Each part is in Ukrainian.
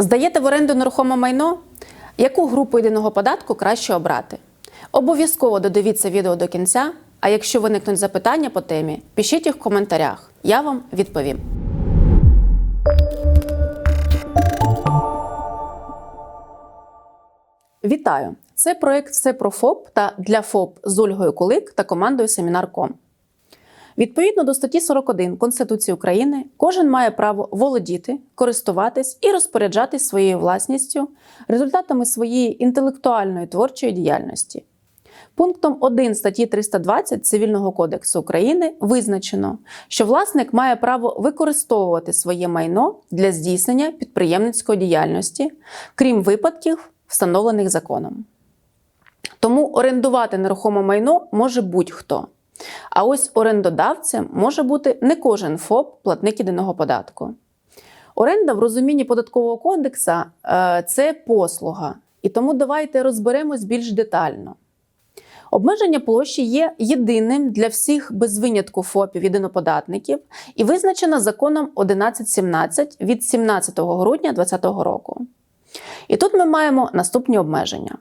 Здаєте в оренду нерухоме майно? Яку групу єдиного податку краще обрати? Обов'язково додивіться відео до кінця. А якщо виникнуть запитання по темі, пишіть їх в коментарях. Я вам відповім. Вітаю! Це проект Все про ФОП та для ФОП з Ольгою Кулик та командою Семінар.ком. Відповідно до статті 41 Конституції України, кожен має право володіти, користуватись і розпоряджатись своєю власністю результатами своєї інтелектуальної творчої діяльності. Пунктом 1 статті 320 Цивільного кодексу України визначено, що власник має право використовувати своє майно для здійснення підприємницької діяльності, крім випадків, встановлених законом. Тому орендувати нерухоме майно може будь-хто. А ось орендодавцем може бути не кожен ФОП, платник єдиного податку. Оренда в розумінні податкового кодексу е, це послуга, і тому давайте розберемось більш детально. Обмеження площі є єдиним для всіх без винятку ФОПів єдиноподатників і визначено законом 1117 від 17 грудня 2020 року. І тут ми маємо наступні обмеження.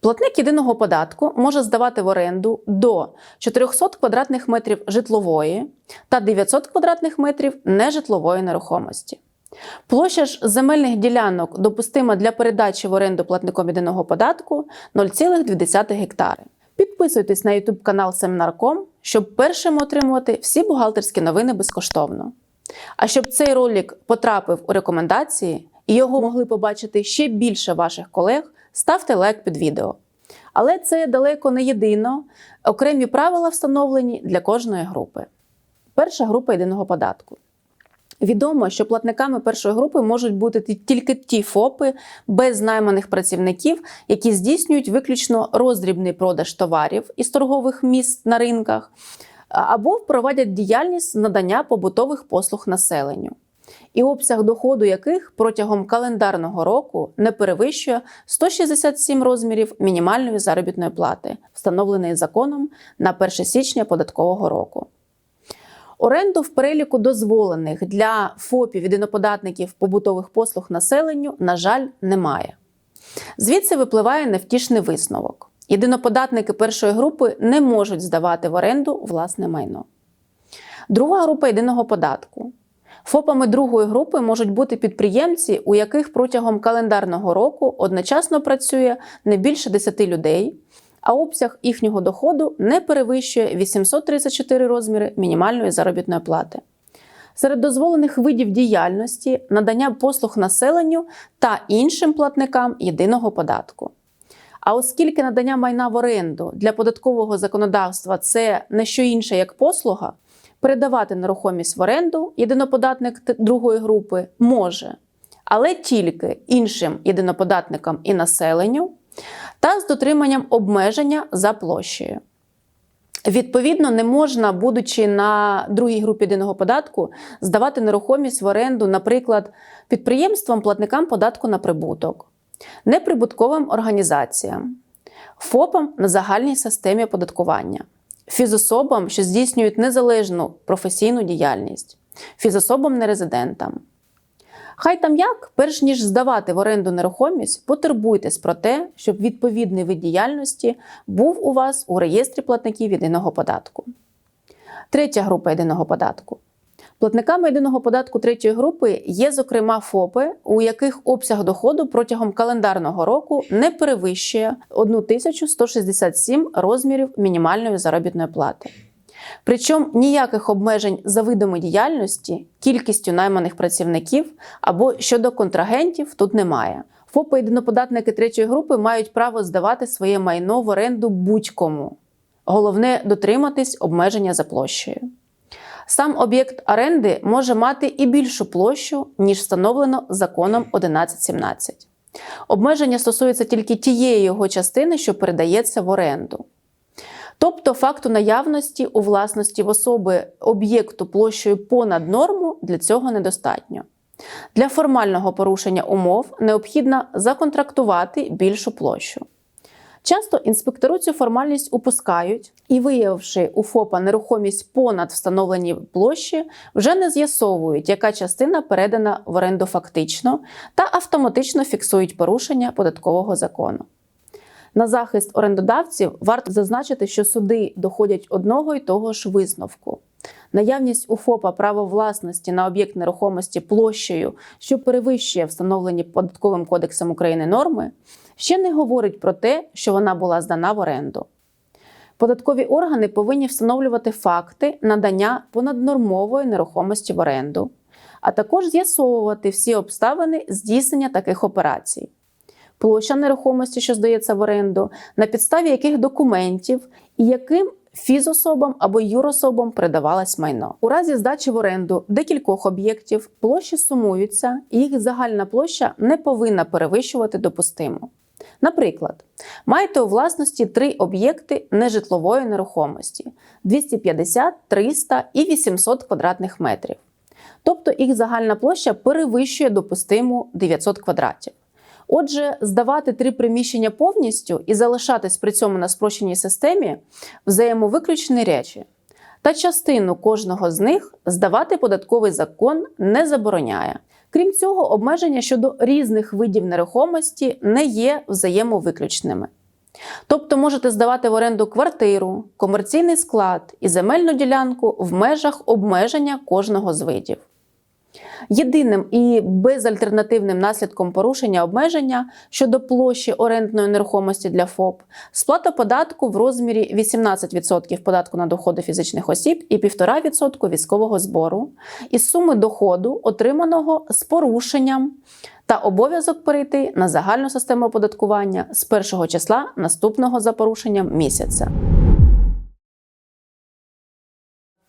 Платник єдиного податку може здавати в оренду до 400 квадратних метрів житлової та 900 квадратних метрів нежитлової нерухомості. Площа ж земельних ділянок допустима для передачі в оренду платником єдиного податку 0,2 гектари. Підписуйтесь на YouTube канал Семінар.ком, щоб першим отримувати всі бухгалтерські новини безкоштовно. А щоб цей ролик потрапив у рекомендації і його могли побачити ще більше ваших колег, ставте лайк під відео. Але це далеко не єдино. Окремі правила встановлені для кожної групи. Перша група єдиного податку. Відомо, що платниками першої групи можуть бути тільки ті ФОПи без найманих працівників, які здійснюють виключно роздрібний продаж товарів із торгових місць на ринках, або впровадять діяльність надання побутових послуг населенню, і обсяг доходу яких протягом календарного року не перевищує 167 розмірів мінімальної заробітної плати, встановленої законом на 1 січня податкового року. Оренду в переліку дозволених для ФОПів єдиноподатників побутових послуг населенню, на жаль, немає. Звідси випливає невтішний висновок. Єдиноподатники першої групи не можуть здавати в оренду власне майно. Друга група єдиного податку. ФОПами другої групи можуть бути підприємці, у яких протягом календарного року одночасно працює не більше 10 людей, а обсяг їхнього доходу не перевищує 834 розміри мінімальної заробітної плати. Серед дозволених видів діяльності надання послуг населенню та іншим платникам єдиного податку. А оскільки надання майна в оренду для податкового законодавства це не що інше як послуга, передавати нерухомість в оренду єдиноподатник другої групи може, але тільки іншим єдиноподатникам і населенню та з дотриманням обмеження за площею. Відповідно, не можна, будучи на другій групі єдиного податку, здавати нерухомість в оренду, наприклад, підприємствам, платникам податку на прибуток, неприбутковим організаціям, ФОПам на загальній системі оподаткування, фізособам, що здійснюють незалежну професійну діяльність, фізособам нерезидентам. Хай там як, перш ніж здавати в оренду нерухомість, потурбуйтесь про те, щоб відповідний вид діяльності був у вас у реєстрі платників єдиного податку. Третя група єдиного податку. Платниками єдиного податку третьої групи є, зокрема, ФОПи, у яких обсяг доходу протягом календарного року не перевищує 1167 розмірів мінімальної заробітної плати. Причому ніяких обмежень за видами діяльності, кількістю найманих працівників або щодо контрагентів тут немає. ФОПи єдиноподатники третьої групи мають право здавати своє майно в оренду будь-кому. Головне дотриматись обмеження за площею. Сам об'єкт оренди може мати і більшу площу, ніж встановлено законом 1117. Обмеження стосується тільки тієї його частини, що передається в оренду. Тобто факту наявності у власності в особи об'єкту площею понад норму для цього недостатньо. Для формального порушення умов необхідно законтрактувати більшу площу. Часто інспектору цю формальність упускають і, виявивши у ФОПа нерухомість понад встановлені площі, вже не з'ясовують, яка частина передана в оренду фактично, та автоматично фіксують порушення податкового закону. На захист орендодавців варто зазначити, що суди доходять одного й того ж висновку. Наявність у ФОПа права власності на об'єкт нерухомості площею, що перевищує встановлені податковим кодексом України норми, ще не говорить про те, що вона була здана в оренду. Податкові органи повинні встановлювати факти надання понаднормової нерухомості в оренду, а також з'ясовувати всі обставини здійснення таких операцій. Площа нерухомості, що здається в оренду, на підставі яких документів і яким фізособам або юрособам передавалось майно. У разі здачі в оренду декількох об'єктів площі сумуються, і їх загальна площа не повинна перевищувати допустиму. Наприклад, маєте у власності три об'єкти нежитлової нерухомості 250, 300 і 800 квадратних метрів. Тобто їх загальна площа перевищує допустиму 900 квадратів. Отже, здавати три приміщення повністю і залишатись при цьому на спрощеній системі взаємовиключні речі. Та частину кожного з них здавати податковий закон не забороняє. Крім цього, обмеження щодо різних видів нерухомості не є взаємовиключними. Тобто можете здавати в оренду квартиру, комерційний склад і земельну ділянку в межах обмеження кожного з видів. Єдиним і безальтернативним наслідком порушення обмеження щодо площі орендної нерухомості для ФОП сплата податку в розмірі 18% податку на доходи фізичних осіб і 1,5% військового збору із суми доходу, отриманого з порушенням, та обов'язок перейти на загальну систему оподаткування з першого числа наступного за порушенням місяця.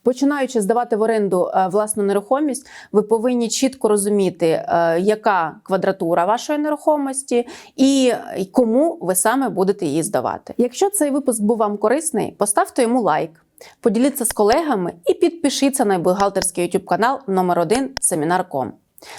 Починаючи здавати в оренду е, власну нерухомість, ви повинні чітко розуміти, е, яка квадратура вашої нерухомості і кому ви саме будете її здавати. Якщо цей випуск був вам корисний, поставте йому лайк, поділіться з колегами і підпишіться на бухгалтерський YouTube канал номер 1 Семінар.ком.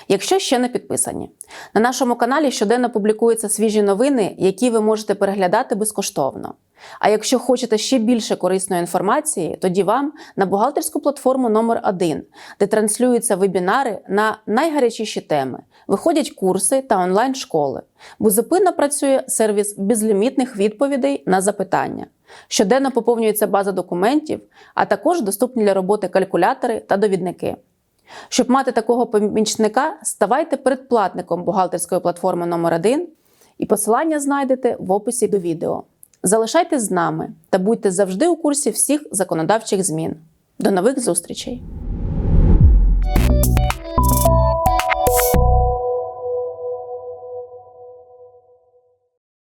Якщо ще не підписані, на нашому каналі щоденно публікуються свіжі новини, які ви можете переглядати безкоштовно. А якщо хочете ще більше корисної інформації, тоді вам на бухгалтерську платформу номер 1 де транслюються вебінари на найгарячіші теми, виходять курси та онлайн-школи. Безупинно працює сервіс безлімітних відповідей на запитання. Щоденно поповнюється база документів, а також доступні для роботи калькулятори та довідники. Щоб мати такого помічника, ставайте передплатником бухгалтерської платформи номер 1 і посилання знайдете в описі до відео. Залишайтесь з нами та будьте завжди у курсі всіх законодавчих змін. До нових зустрічей!